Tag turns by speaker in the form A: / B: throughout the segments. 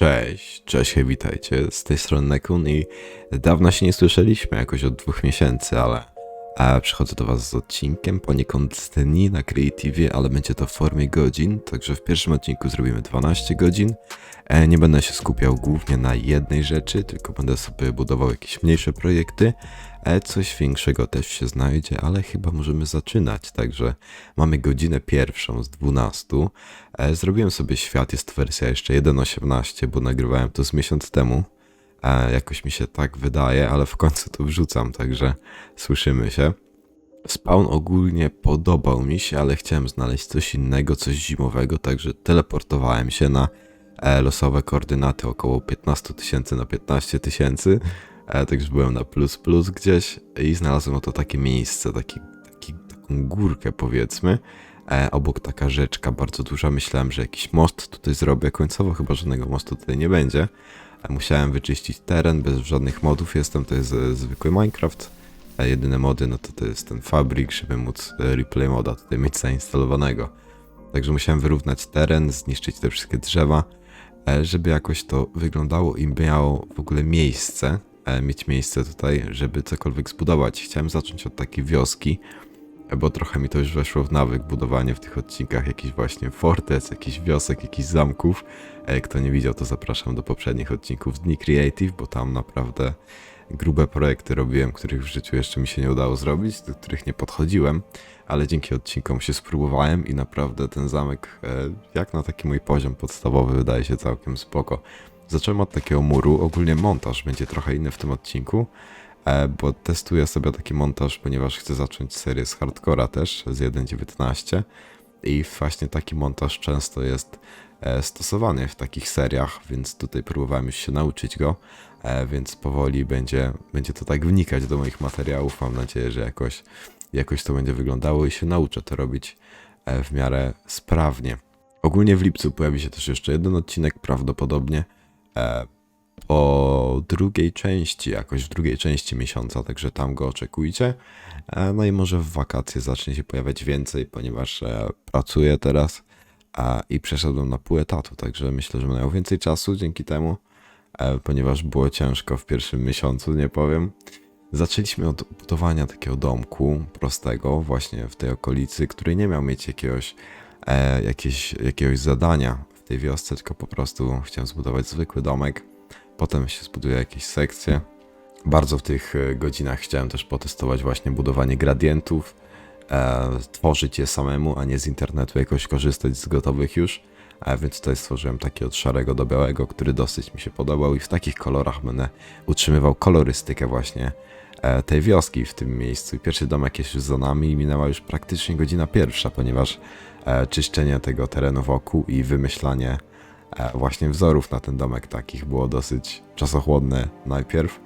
A: Cześć, cześć, witajcie. Z tej strony Nekun i dawno się nie słyszeliśmy, jakoś od dwóch miesięcy, ale a przychodzę do Was z odcinkiem poniekąd z dni na Creative, ale będzie to w formie godzin, także w pierwszym odcinku zrobimy 12 godzin. E, nie będę się skupiał głównie na jednej rzeczy, tylko będę sobie budował jakieś mniejsze projekty. E, coś większego też się znajdzie, ale chyba możemy zaczynać, także mamy godzinę pierwszą z 12. E, zrobiłem sobie świat, jest wersja jeszcze 1.18, bo nagrywałem to z miesiąc temu. Jakoś mi się tak wydaje, ale w końcu to wrzucam, także słyszymy się. Spawn ogólnie podobał mi się, ale chciałem znaleźć coś innego, coś zimowego, także teleportowałem się na e, losowe koordynaty około 15 tysięcy na 15 tysięcy. E, także byłem na plus plus gdzieś i znalazłem oto takie miejsce, taki, taki, taką górkę powiedzmy. E, obok taka rzeczka bardzo duża. Myślałem, że jakiś most tutaj zrobię. Końcowo chyba żadnego mostu tutaj nie będzie. Musiałem wyczyścić teren bez żadnych modów. Jestem, to jest e, zwykły Minecraft. A jedyne mody, no to to jest ten fabrik, żeby móc e, replay moda tutaj mieć zainstalowanego. Także musiałem wyrównać teren, zniszczyć te wszystkie drzewa, e, żeby jakoś to wyglądało i miało w ogóle miejsce, mieć miejsce tutaj, żeby cokolwiek zbudować. Chciałem zacząć od takiej wioski, bo trochę mi to już weszło w nawyk budowanie w tych odcinkach jakichś właśnie fortec, jakichś wiosek, jakichś zamków. E, Kto nie widział, to zapraszam do poprzednich odcinków z Dni Creative, bo tam naprawdę grube projekty robiłem, których w życiu jeszcze mi się nie udało zrobić, do których nie podchodziłem, ale dzięki odcinkom się spróbowałem i naprawdę ten zamek, e, jak na taki mój poziom podstawowy, wydaje się całkiem spoko. Zacząłem od takiego muru, ogólnie montaż będzie trochę inny w tym odcinku, bo testuję sobie taki montaż, ponieważ chcę zacząć serię z hardcora też, z 1.19 i właśnie taki montaż często jest e, stosowany w takich seriach, więc tutaj próbowałem już się nauczyć go, e, więc powoli będzie, będzie to tak wnikać do moich materiałów. Mam nadzieję, że jakoś, jakoś to będzie wyglądało i się nauczę to robić e, w miarę sprawnie. Ogólnie w lipcu pojawi się też jeszcze jeden odcinek, prawdopodobnie e, po drugiej części, jakoś w drugiej części miesiąca, także tam go oczekujcie. E, No i może w wakacje zacznie się pojawiać więcej, ponieważ e, pracuję teraz i przeszedłem na pół etatu, także myślę, że będę miał więcej czasu dzięki temu, e, ponieważ było ciężko w pierwszym miesiącu, nie powiem. Zaczęliśmy od budowania takiego domku prostego właśnie w tej okolicy, który nie miał mieć jakiegoś, jakieś, jakiegoś zadania w tej wiosce, tylko po prostu chciałem zbudować zwykły domek. Potem się zbuduje jakieś sekcje. Bardzo w tych e, godzinach chciałem też potestować właśnie budowanie gradientów, e, tworzyć je samemu, a nie z internetu jakoś korzystać z gotowych już. E, więc tutaj stworzyłem taki od szarego do białego, który dosyć mi się podobał i w takich kolorach będę utrzymywał kolorystykę właśnie e, tej wioski w tym miejscu. Pierwszy domek jest już za nami i minęła już praktycznie godzina pierwsza, ponieważ e, czyszczenie tego terenu wokół i wymyślanie właśnie wzorów na ten domek takich było dosyć czasochłodne najpierw,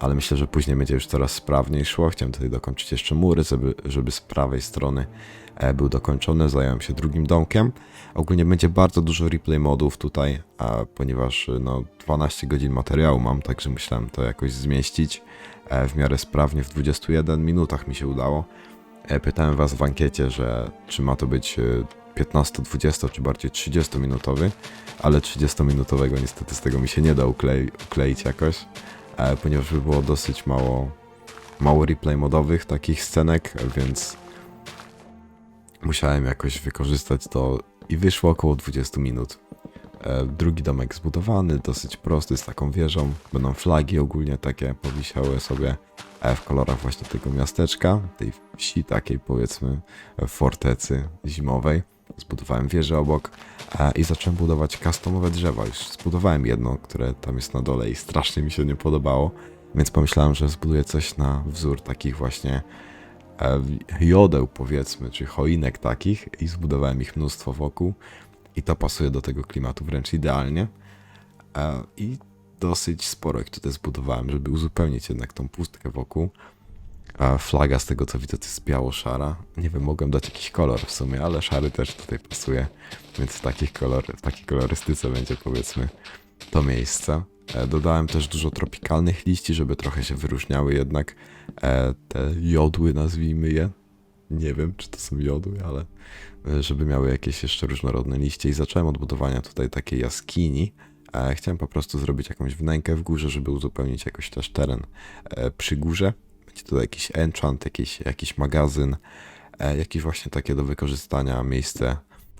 A: ale myślę, że później będzie już coraz sprawniej szło. Chciałem tutaj dokończyć jeszcze mury, żeby, żeby z prawej strony e, był dokończony. Zająłem się drugim domkiem. Ogólnie będzie bardzo dużo replay modów tutaj, ponieważ e, no, 12 godzin materiału mam, także musiałem to jakoś zmieścić e, w miarę sprawnie. W 21 minutach mi się udało. E, Pytałem was w ankiecie, że czy ma to być e, 15-20 czy bardziej 30-minutowy, ale 30-minutowego niestety z tego mi się nie da uklei ukleić jakoś, e, ponieważ by było dosyć mało, mało replay modowych takich scenek, więc musiałem jakoś wykorzystać to i wyszło około 20 minut. E, Drugi domek zbudowany, dosyć prosty, z taką wieżą. Będą flagi ogólnie takie powisiały sobie e, w kolorach właśnie tego miasteczka, tej wsi takiej powiedzmy fortecy zimowej. Zbudowałem wieżę obok e, i zacząłem budować customowe drzewa. Już zbudowałem jedno, które tam jest na dole i strasznie mi się nie podobało, więc pomyślałem, że zbuduję coś na wzór takich właśnie e, jodeł powiedzmy, czy choinek takich i zbudowałem ich mnóstwo wokół i to pasuje do tego klimatu wręcz idealnie. E, I dosyć sporo ich tutaj zbudowałem, żeby uzupełnić jednak tą pustkę wokół. A flaga z tego co widzę to jest biało-szara. Nie wiem, mogłem dać jakiś kolor w sumie, ale szary też tutaj pasuje. Więc w, takich kolor, w takiej kolorystyce będzie powiedzmy to miejsce. E, Dodałem też dużo tropikalnych liści, żeby trochę się wyróżniały jednak e, te jodły, nazwijmy je. Nie wiem, czy to są jodły, ale e, żeby miały jakieś jeszcze różnorodne liście. I zacząłem od budowania tutaj takiej jaskini, chciałem po prostu zrobić jakąś wnękę w górze, żeby uzupełnić jakoś też teren przy górze. Będzie tutaj jakiś enchant, jakiś, jakiś magazyn, e, jakieś właśnie takie do wykorzystania miejsce,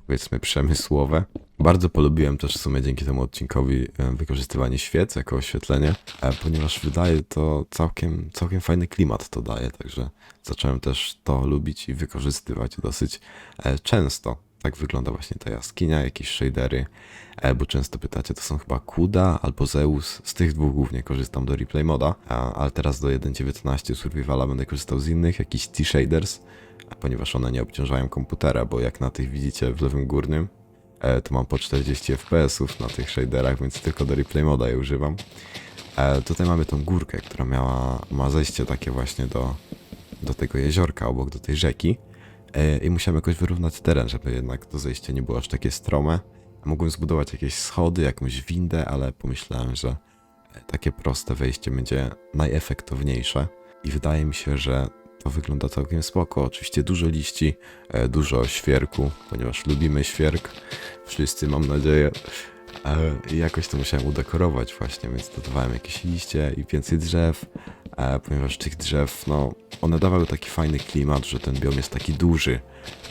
A: powiedzmy, przemysłowe. Bardzo polubiłem też w sumie dzięki temu odcinkowi e, wykorzystywanie świec jako oświetlenie, e, ponieważ wydaje to całkiem, całkiem fajny klimat to daje, także zacząłem też to lubić i wykorzystywać dosyć często. Tak wygląda właśnie ta jaskinia, jakieś shadery, e, bo często pytacie, to są chyba Kuda albo Zeus. Z tych dwóch głównie korzystam do replay moda, a, ale teraz do 1.19 Survivala będę korzystał z innych, jakichś T-shaders, a ponieważ one nie obciążają komputera, bo jak na tych widzicie w lewym górnym, e, to mam po 40 fps na tych shaderach, więc tylko do replay moda je używam. E, tutaj mamy tą górkę, która miała, ma zejście takie właśnie do, do tego jeziorka obok, do tej rzeki. E, I musiałem jakoś wyrównać teren, żeby jednak to zejście nie było aż takie strome. Mogłem zbudować jakieś schody, jakąś windę, ale pomyślałem, że e, takie proste wejście będzie najefektowniejsze. I wydaje mi się, że to wygląda całkiem spoko. Oczywiście dużo liści, e, dużo świerku, ponieważ lubimy świerk. Wszyscy, mam nadzieję. I jakoś to musiałem udekorować właśnie, więc dodawałem jakieś liście i więcej drzew, ponieważ tych drzew, no, one dawały taki fajny klimat, że ten biom jest taki duży.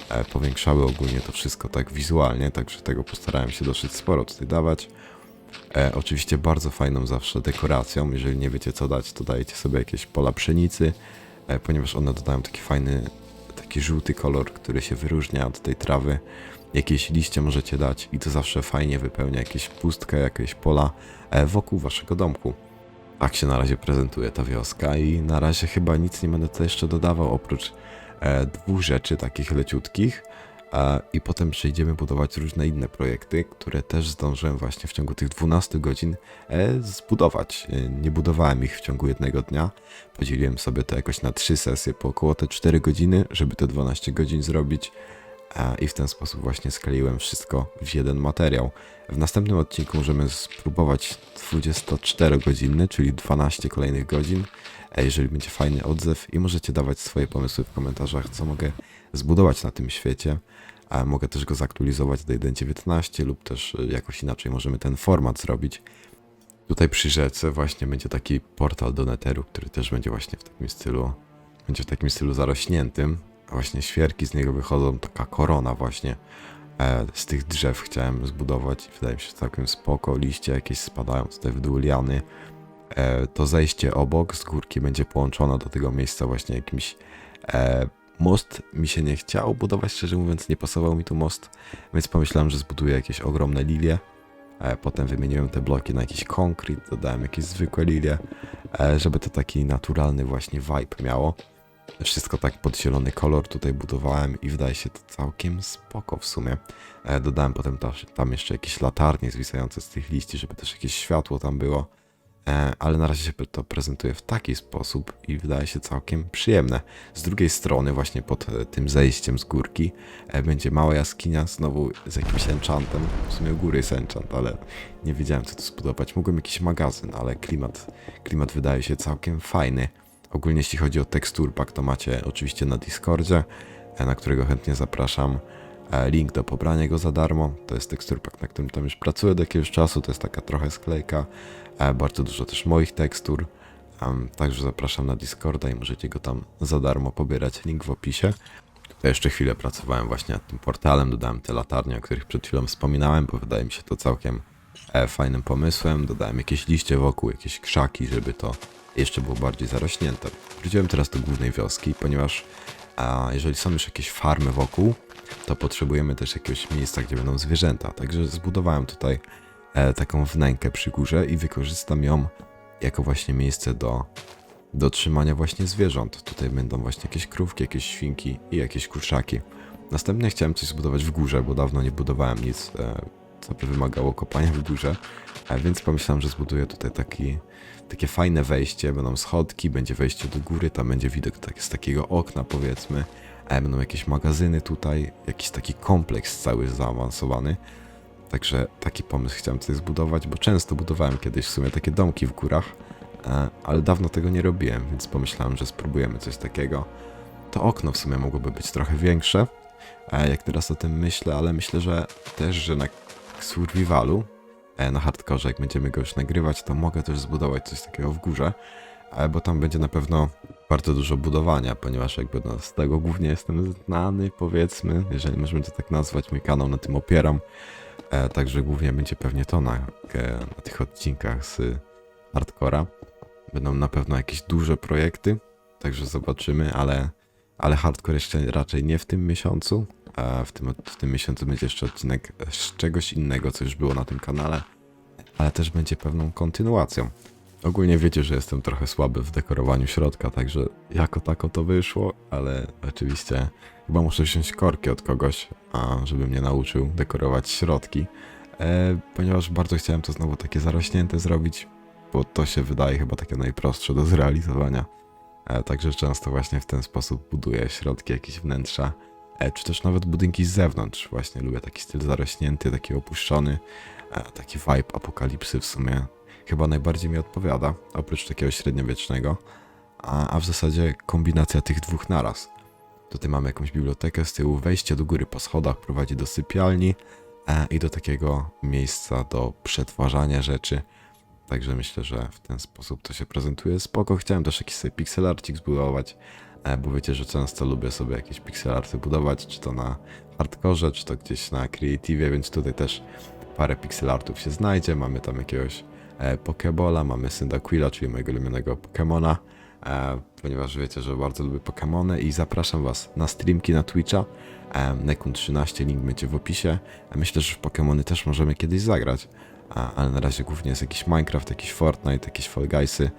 A: E, powiększały ogólnie to wszystko tak wizualnie, także tego postarałem się dosyć sporo tutaj dawać. E, oczywiście bardzo fajną zawsze dekoracją, jeżeli nie wiecie co dać, to dajecie sobie jakieś pola pszenicy, e, ponieważ one dodają taki fajny, taki żółty kolor, który się wyróżnia od tej trawy. Jakieś liście możecie dać i to zawsze fajnie wypełnia jakieś pustkę, jakieś pola e, wokół waszego domku. Tak się na razie prezentuje ta wioska i na razie chyba nic nie będę tutaj jeszcze dodawał oprócz e, dwóch rzeczy takich leciutkich. I potem przejdziemy budować różne inne projekty, które też zdążyłem właśnie w ciągu tych 12 godzin e, zbudować. E, Nie budowałem ich w ciągu jednego dnia. Podzieliłem sobie to jakoś na trzy sesje po około te 4 godziny, żeby te 12 godzin zrobić. I w ten sposób właśnie skleiłem wszystko w jeden materiał. W następnym odcinku możemy spróbować 24 godziny, czyli 12 kolejnych godzin. Jeżeli będzie fajny odzew i możecie dawać swoje pomysły w komentarzach, co mogę zbudować na tym świecie. A mogę też go zaktualizować do 1.19 lub też e, jakoś inaczej możemy ten format zrobić. Tutaj przy rzece właśnie będzie taki portal do Netheru, który też będzie właśnie w takim stylu, będzie w takim stylu zarośniętym. Właśnie świerki z niego wychodzą, taka korona właśnie e, z tych drzew chciałem zbudować. Wydaje mi się całkiem spoko, liście jakieś spadają tutaj w dół liany. E, to zejście obok z górki będzie połączone do tego miejsca właśnie jakimś e, most mi się nie chciał budować, szczerze mówiąc nie pasował mi tu most, więc pomyślałem, że zbuduję jakieś ogromne lilie. Potem wymieniłem te bloki na jakiś konkret, dodałem jakieś zwykłe lilie, żeby to taki naturalny właśnie vibe miało. Wszystko tak pod zielony kolor tutaj budowałem i wydaje się to całkiem spoko w sumie. E, Dodałem potem ta, tam jeszcze jakieś latarnie zwisające z tych liści, żeby też jakieś światło tam było. E, Ale na razie się to prezentuje w taki sposób i wydaje się całkiem przyjemne. Z drugiej strony, właśnie pod e, tym zejściem z górki, będzie mała jaskinia, znowu z jakimś enchantem. W sumie u góry jest enchant, ale nie wiedziałem co tu zbudować. Mogłem jakiś magazyn, ale klimat, klimat wydaje się całkiem fajny. Ogólnie jeśli chodzi o teksturpak, to macie oczywiście na Discordzie, e, na którego chętnie zapraszam. E, Link do pobrania go za darmo. To jest teksturpak, na którym tam już pracuję do jakiegoś czasu. To jest taka trochę sklejka. E, Bardzo dużo też moich tekstur. Także zapraszam na Discorda i możecie go tam za darmo pobierać. Link w opisie. Tutaj jeszcze chwilę pracowałem właśnie nad tym portalem. Dodałem te latarnie, o których przed chwilą wspominałem, bo wydaje mi się to całkiem fajnym pomysłem. Dodałem jakieś liście wokół, jakieś krzaki, żeby to jeszcze było bardziej zarośnięte. Wróciłem teraz do głównej wioski, ponieważ a, jeżeli są już jakieś farmy wokół, to potrzebujemy też jakiegoś miejsca, gdzie będą zwierzęta. Także zbudowałem tutaj e, taką wnękę przy górze i wykorzystam ją jako właśnie miejsce do, do trzymania właśnie zwierząt. Tutaj będą właśnie jakieś krówki, jakieś świnki i jakieś kurczaki. Następnie chciałem coś zbudować w górze, bo dawno nie budowałem nic, e, co by wymagało kopania w górze, e, więc pomyślałem, że zbuduję tutaj taki, takie fajne wejście, będą schodki, będzie wejście do góry, tam będzie widok tak, z takiego okna powiedzmy, e, będą jakieś magazyny tutaj, jakiś taki kompleks cały zaawansowany. Także taki pomysł chciałem tutaj zbudować, bo często budowałem kiedyś w sumie takie domki w górach, e, ale dawno tego nie robiłem, więc pomyślałem, że spróbujemy coś takiego. To okno w sumie mogłoby być trochę większe, jak teraz o tym myślę, ale myślę, że też, że na survivalu e, na hardkorze, jak będziemy go już nagrywać, to mogę też zbudować coś takiego w górze, bo tam będzie na pewno bardzo dużo budowania, ponieważ jakby no, z tego głównie jestem znany, powiedzmy, jeżeli możemy to tak nazwać, mój kanał na tym opieram, e, także głównie będzie pewnie to na, e, na tych odcinkach z hardcora. Będą na pewno jakieś duże projekty, także zobaczymy, ale, ale hardcore jeszcze raczej nie w tym miesiącu. A w tym, w tym miesiącu będzie jeszcze odcinek z czegoś innego, co już było na tym kanale, ale też będzie pewną kontynuacją. Ogólnie wiecie, że jestem trochę słaby w dekorowaniu środka, także jako tako to wyszło, ale oczywiście chyba muszę wziąć korki od kogoś, a żeby mnie nauczył dekorować środki, e, ponieważ bardzo chciałem to znowu takie zarośnięte zrobić, bo to się wydaje chyba takie najprostsze do zrealizowania. E, także często właśnie w ten sposób buduję środki, jakieś wnętrza, czy też nawet budynki z zewnątrz. Właśnie lubię taki styl zarośnięty, taki opuszczony, e, taki vibe apokalipsy w sumie chyba najbardziej mi odpowiada, oprócz takiego średniowiecznego, a, a w zasadzie kombinacja tych dwóch naraz. Tutaj mamy jakąś bibliotekę z tyłu, wejście do góry po schodach prowadzi do sypialni e, i do takiego miejsca do przetwarzania rzeczy. Także myślę, że w ten sposób to się prezentuje spoko. Chciałem też jakiś sobie pixelarcik zbudować, e, bo wiecie, że często lubię sobie jakieś pixelarty budować, czy to na hardkorze, czy to gdzieś na creative, więc tutaj też parę pixelartów się znajdzie. Mamy tam jakiegoś e, Pokebola, mamy Cyndaquila, czyli mojego ulubionego Pokemona, e, ponieważ wiecie, że bardzo lubię Pokemony i zapraszam was na streamki na Twitcha. E, Nekun13, link będzie w opisie. E, myślę, że w Pokemony też możemy kiedyś zagrać, ale na razie głównie jest jakiś Minecraft, jakiś Fortnite, jakieś Fall Guysy.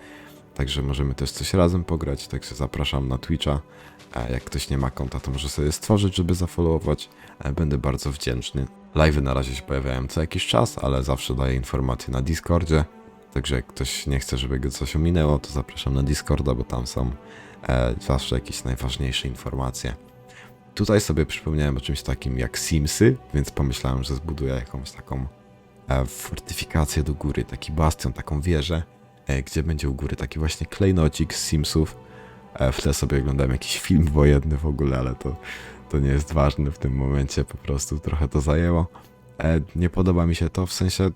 A: Także możemy też coś razem pograć, także zapraszam na Twitcha. E, Jak ktoś nie ma konta, to może sobie stworzyć, żeby zafollowować. E, Będę bardzo wdzięczny. Live'y na razie się pojawiają co jakiś czas, ale zawsze daję informacje na Discordzie. Także jak ktoś nie chce, żeby go coś ominęło, to zapraszam na Discorda, bo tam są e, zawsze jakieś najważniejsze informacje. Tutaj sobie przypomniałem o czymś takim jak Simsy, więc pomyślałem, że zbuduję jakąś taką fortyfikację do góry, taki bastion, taką wieżę, gdzie będzie u góry taki właśnie klejnocik z Simsów. E, w tle sobie oglądałem jakiś film wojenny w ogóle, ale to, to nie jest ważne w tym momencie, po prostu trochę to zajęło. E, nie podoba mi się to, w sensie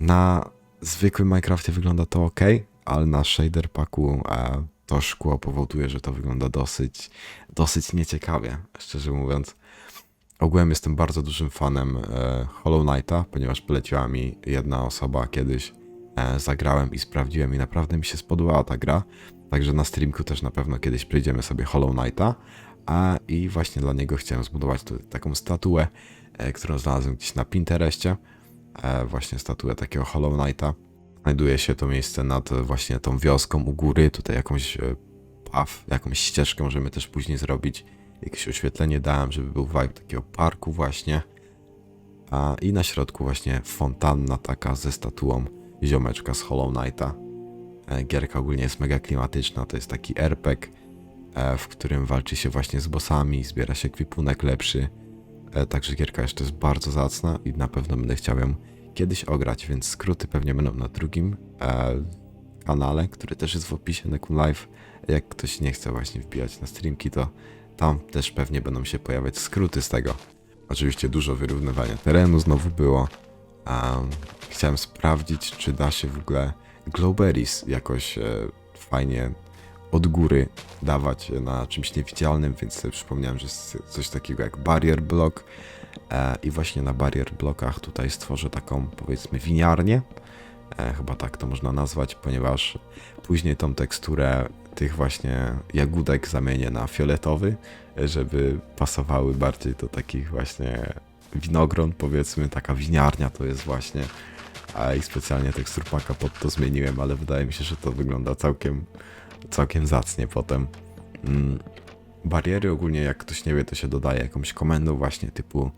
A: na zwykłym Minecrafcie wygląda to ok, ale na shader packu e, to szkło powoduje, że to wygląda dosyć, dosyć nieciekawie, szczerze mówiąc. Ogółem jestem bardzo dużym fanem e, Hollow Knighta, ponieważ poleciła mi jedna osoba kiedyś, e, zagrałem i sprawdziłem i naprawdę mi się spodobała ta gra. Także na streamku też na pewno kiedyś przejdziemy sobie Hollow Knighta. A i właśnie dla niego chciałem zbudować tutaj taką statuę, e, którą znalazłem gdzieś na Pinterestie. E, właśnie statuę takiego Hollow Knighta. Znajduje się to miejsce nad e, właśnie tą wioską u góry. Tutaj jakąś e, paw, jakąś ścieżkę możemy też później zrobić. Jakieś oświetlenie dałem, żeby był vibe takiego parku właśnie. A, I na środku właśnie fontanna taka ze statuą ziomeczka z Hollow Knighta. E, Gierka ogólnie jest mega klimatyczna, to jest taki RPG, e, w którym walczy się właśnie z bossami, zbiera się kwipunek lepszy. E, Także gierka jeszcze jest bardzo zacna i na pewno będę chciał ją kiedyś ograć, więc skróty pewnie będą na drugim kanale, który też jest w opisie Nekun Live. Jak ktoś nie chce właśnie wbijać na streamki, to tam też pewnie będą się pojawiać skróty z tego. Oczywiście dużo wyrównywania terenu znowu było. Chciałem sprawdzić, czy da się w ogóle Glowberries jakoś e, fajnie od góry dawać na czymś niewidzialnym, więc sobie przypomniałem, że jest coś takiego jak barrier block. E, i właśnie na barrier blockach tutaj stworzę taką powiedzmy winiarnię, e, chyba tak to można nazwać, ponieważ później tą teksturę tych właśnie jagódek zamienię na fioletowy, żeby pasowały bardziej do takich właśnie winogron, powiedzmy, taka winiarnia to jest właśnie. A i specjalnie teksturpaka pod to zmieniłem, ale wydaje mi się, że to wygląda całkiem, całkiem zacnie potem. Mm. Bariery ogólnie, jak ktoś nie wie, to się dodaje jakąś komendą właśnie typu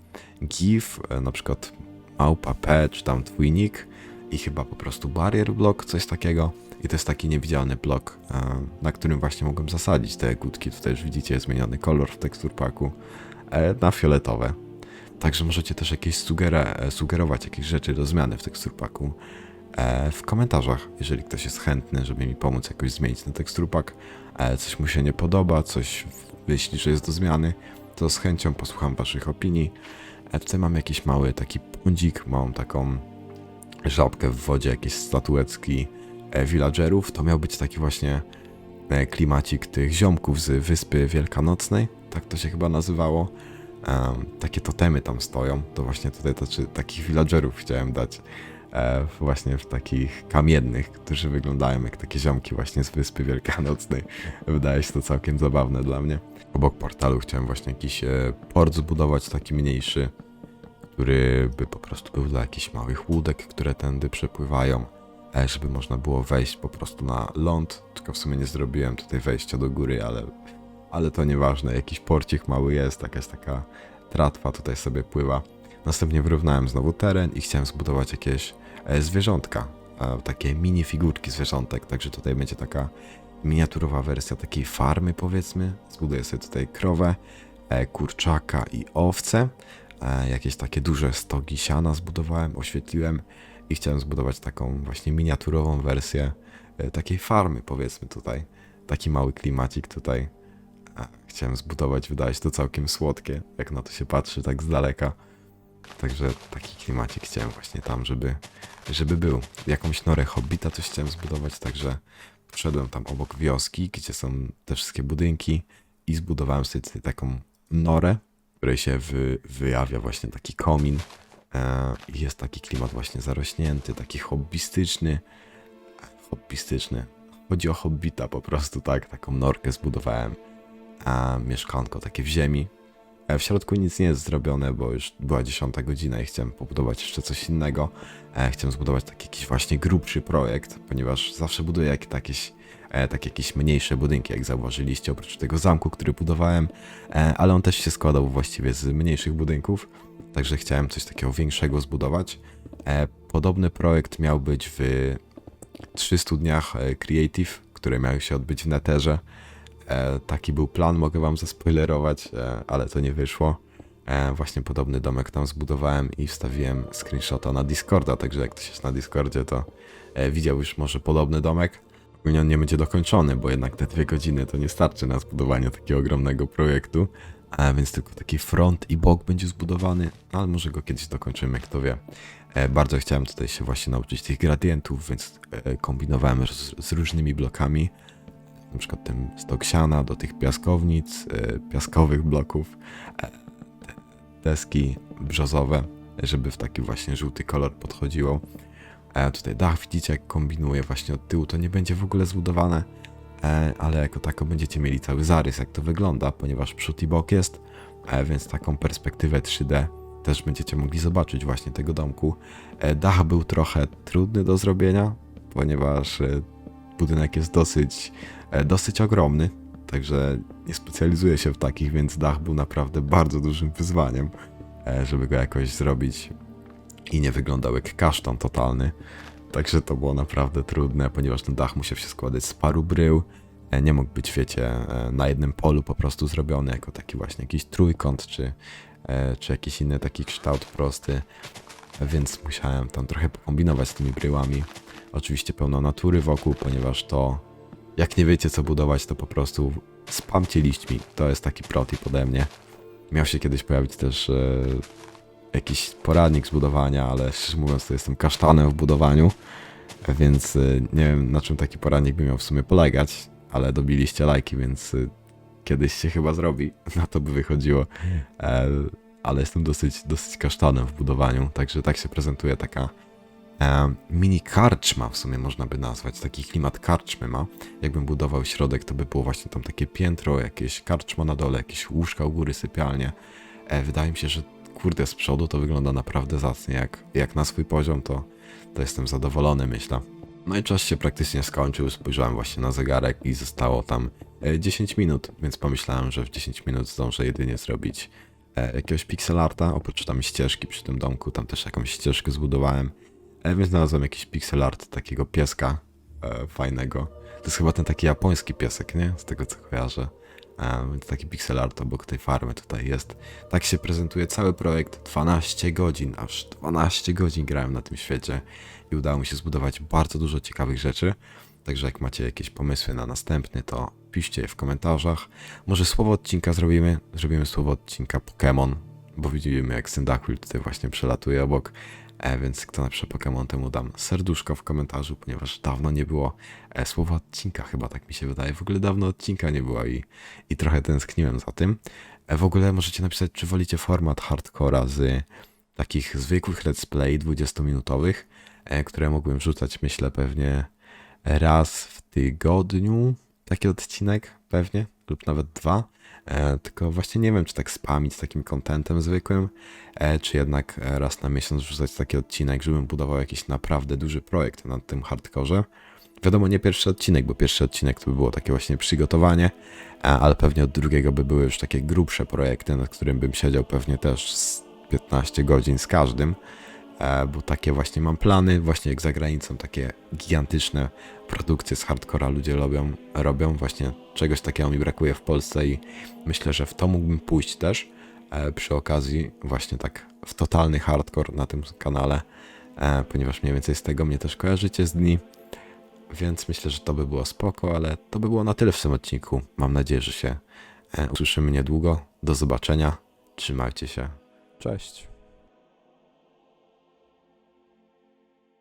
A: give, e, na przykład małpa p, czy tam twój nick i chyba po prostu barrier block, coś takiego. I to jest taki niewidzialny blok, e, na którym właśnie mogłem zasadzić te gutki. Tutaj już widzicie zmieniony kolor w teksturpaku e, na fioletowe. Także możecie też jakieś e, sugerować jakieś rzeczy do zmiany w teksturpaku e, w komentarzach, jeżeli ktoś jest chętny, żeby mi pomóc jakoś zmienić ten teksturpak. E, coś mu się nie podoba, coś myśli, że jest do zmiany, to z chęcią posłucham waszych opinii. Tutaj mam jakiś mały taki pądzik, małą taką żabkę w wodzie, jakieś statuetki villagerów. To miał być taki właśnie klimacik tych ziomków z Wyspy Wielkanocnej, tak to się chyba nazywało. Em, takie totemy tam stoją, to właśnie tutaj to, czy, takich villagerów chciałem dać. E, właśnie w takich kamiennych, którzy wyglądają jak takie ziomki właśnie z Wyspy Wielkanocnej. Wydaje się to całkiem zabawne dla mnie. Obok portalu chciałem właśnie jakiś e, port zbudować, taki mniejszy, który by po prostu był dla jakichś małych łódek, które tędy przepływają, e, żeby można było wejść po prostu na ląd, tylko w sumie nie zrobiłem tutaj wejścia do góry, ale, ale to nieważne, jakiś porcik mały jest, jakaś taka tratwa tutaj sobie pływa. Następnie wyrównałem znowu teren i chciałem zbudować jakieś e, zwierzątka, e, takie mini figurki zwierzątek, także tutaj będzie taka miniaturowa wersja takiej farmy powiedzmy. Zbuduję sobie tutaj krowę, e, kurczaka i owce. Jakieś takie duże stogi siana zbudowałem, oświetliłem i chciałem zbudować taką właśnie miniaturową wersję takiej farmy powiedzmy tutaj. Taki mały klimacik tutaj. Chciałem zbudować, wydaje się to całkiem słodkie, jak na to się patrzy tak z daleka. Także taki klimacik chciałem właśnie tam, żeby, żeby był. Jakąś norę hobbita też chciałem zbudować, także wszedłem tam obok wioski, gdzie są te wszystkie budynki i zbudowałem sobie tutaj taką norę, w której się wy, wyjawia właśnie taki komin. E, jest taki klimat właśnie zarośnięty, taki hobbystyczny. Hobbystyczny. Chodzi o hobbita po prostu, tak. Taką norkę zbudowałem. A mieszkanko takie w ziemi. E, W środku nic nie jest zrobione, bo już była 10 godzina i chciałem pobudować jeszcze coś innego. E, chciałem zbudować taki jakiś właśnie grubszy projekt, ponieważ zawsze buduję jak, jakieś, e, tak jakieś mniejsze budynki, jak zauważyliście, oprócz tego zamku, który budowałem, ale on też się składał właściwie z mniejszych budynków, także chciałem coś takiego większego zbudować. Podobny projekt miał być w 300 dniach Creative, które miały się odbyć w Netherze. E, taki był plan, mogę wam zaspoilerować, e, ale to nie wyszło. E, właśnie podobny domek tam zbudowałem i wstawiłem screenshota na Discorda, także jak ktoś jest na Discordzie, to e, widział już może podobny domek. Ogólnie on nie będzie dokończony, bo jednak te dwie godziny to nie starczy na zbudowanie takiego ogromnego projektu, a więc tylko taki front i bok będzie zbudowany, no, ale może go kiedyś dokończymy, kto wie. E, bardzo chciałem tutaj się właśnie nauczyć tych gradientów, więc e, kombinowałem z, z różnymi blokami na przykład tym stok siana do tych piaskownic, e, piaskowych bloków, e, deski brzozowe, żeby w taki właśnie żółty kolor podchodziło. E, tutaj dach widzicie jak kombinuję właśnie od tyłu, to nie będzie w ogóle zbudowane, ale jako tako będziecie mieli cały zarys jak to wygląda, ponieważ przód i bok jest, więc taką perspektywę 3D też będziecie mogli zobaczyć właśnie tego domku. Dach był trochę trudny do zrobienia, ponieważ budynek jest dosyć dosyć ogromny, także nie specjalizuję się w takich, więc dach był naprawdę bardzo dużym wyzwaniem, e, żeby go jakoś zrobić i nie wyglądał jak kasztan totalny. Także to było naprawdę trudne, ponieważ ten dach musiał się składać z paru brył. E, Nie mógł być, wiecie, e, na jednym polu po prostu zrobiony jako taki właśnie jakiś trójkąt, czy, e, czy jakiś inny taki kształt prosty. E, Więc musiałem tam trochę pokombinować z tymi bryłami. Oczywiście pełno natury wokół, ponieważ to, jak nie wiecie co budować, to po prostu spamcie liśćmi. To jest taki protip ode mnie. Miał się kiedyś pojawić też e, jakiś poradnik z budowania, ale szczerze mówiąc to jestem kasztanem w budowaniu, więc e, nie wiem na czym taki poradnik by miał w sumie polegać, ale dobiliście lajki, więc e, kiedyś się chyba zrobi, na to by wychodziło. E, ale jestem dosyć, dosyć kasztanem w budowaniu, także tak się prezentuje taka mini karczma w sumie można by nazwać, taki klimat karczmy ma. Jakbym budował środek, to by było właśnie tam takie piętro, jakieś karczma na dole, jakieś łóżka u góry, sypialnie. E, wydaje mi się, że kurde z przodu to wygląda naprawdę zacnie, jak, jak na swój poziom to, to jestem zadowolony myślę. No i czas się praktycznie skończył, spojrzałem właśnie na zegarek i zostało tam e, 10 minut, więc pomyślałem, że w 10 minut zdążę jedynie zrobić e, jakiegoś pixelarta, oprócz tam ścieżki przy tym domku, tam też jakąś ścieżkę zbudowałem, e, więc znalazłem jakiś pixelart takiego pieska e, fajnego. To jest chyba ten taki japoński piesek, nie? Z tego co kojarzę. E, więc taki pixel art obok tej farmy tutaj jest. Tak się prezentuje cały projekt. 12 godzin, aż 12 godzin grałem na tym świecie i udało mi się zbudować bardzo dużo ciekawych rzeczy. Także jak macie jakieś pomysły na następny, to piszcie je w komentarzach. Może słowo odcinka zrobimy. Zrobimy słowo odcinka Pokémon, bo widzimy jak Cyndaquil tutaj właśnie przelatuje obok. E, więc kto napisze Pokémon, temu dam serduszko w komentarzu, ponieważ dawno nie było e, słowa odcinka, chyba tak mi się wydaje. W ogóle dawno odcinka nie było i, i trochę tęskniłem za tym. E, w ogóle możecie napisać, czy wolicie format hardcora z takich zwykłych let's play 20-minutowych, e, które mógłbym wrzucać, myślę, pewnie raz w tygodniu. Taki odcinek pewnie, lub nawet dwa. E, tylko właśnie nie wiem, czy tak spamić takim kontentem zwykłym, e, czy jednak e, raz na miesiąc wrzucać taki odcinek, żebym budował jakiś naprawdę duży projekt nad tym hardkorze. Wiadomo, nie pierwszy odcinek, bo pierwszy odcinek to by było takie właśnie przygotowanie, ale pewnie od drugiego by były już takie grubsze projekty, nad którym bym siedział pewnie też z 15 godzin z każdym, bo takie właśnie mam plany, właśnie jak za granicą, takie gigantyczne produkcje z hardcora ludzie robią, robią, właśnie czegoś takiego mi brakuje w Polsce i myślę, że w to mógłbym pójść też, e, przy okazji właśnie tak w totalny hardcore na tym kanale, e, ponieważ mniej więcej z tego mnie też kojarzycie z dni, więc myślę, że to by było spoko, ale to by było na tyle w tym odcinku. Mam nadzieję, że się e, usłyszymy niedługo. Do zobaczenia. Trzymajcie się. Cześć.